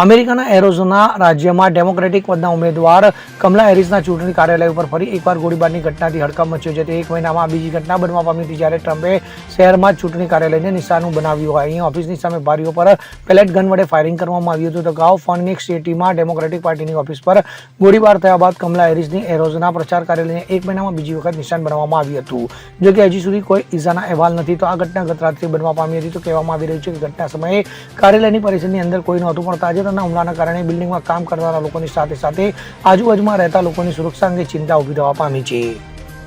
અમેરિકાના એરોઝોના રાજ્યમાં ડેમોક્રેટિક પદના ઉમેદવાર કમલા હેરિસના ચૂંટણી કાર્યાલય ઉપર ફરી એકવાર ગોળીબારની ઘટનાથી હડકંપ મચ્યો છે તે એક મહિનામાં બીજી ઘટના બનવા પામી હતી જ્યારે ટ્રમ્પે શહેરમાં ચૂંટણી કાર્યાલયને નિશાનું બનાવ્યું હોય. અહીં ઓફિસની સામે બારીઓ પર પેલેટ ગન વડે ફાયરિંગ કરવામાં આવ્યું હતું. તો ગાઉ ફોનની સિટીમાં ડેમોક્રેટિક પાર્ટીની ઓફિસ પર ગોળીબાર થયા બાદ કમલા હેરિસની એરોઝના પ્રચાર કાર્યાલયને એક મહિનામાં બીજી વખત નિશાન બનાવવામાં આવ્યું હતું. જો કે હજી સુધી કોઈ ઈજાના અહેવાલ નથી, તો આ ઘટના ગત રાત્રે બનવા પામી હતી. તો કહેવામાં આવી રહ્યું છે કે ઘટના સમયે કાર્યાલયની પરિસરની અંદર કોઈ નહોતું, પણ તાજેતરના હુમલાના કારણે બિલ્ડિંગમાં કામ કરનારા લોકોની સાથે સાથે આજુબાજુમાં રહેતા લોકોની સુરક્ષા અંગે ચિંતા ઊભી થવા પામી છે.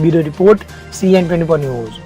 Bureau report CN twenty news.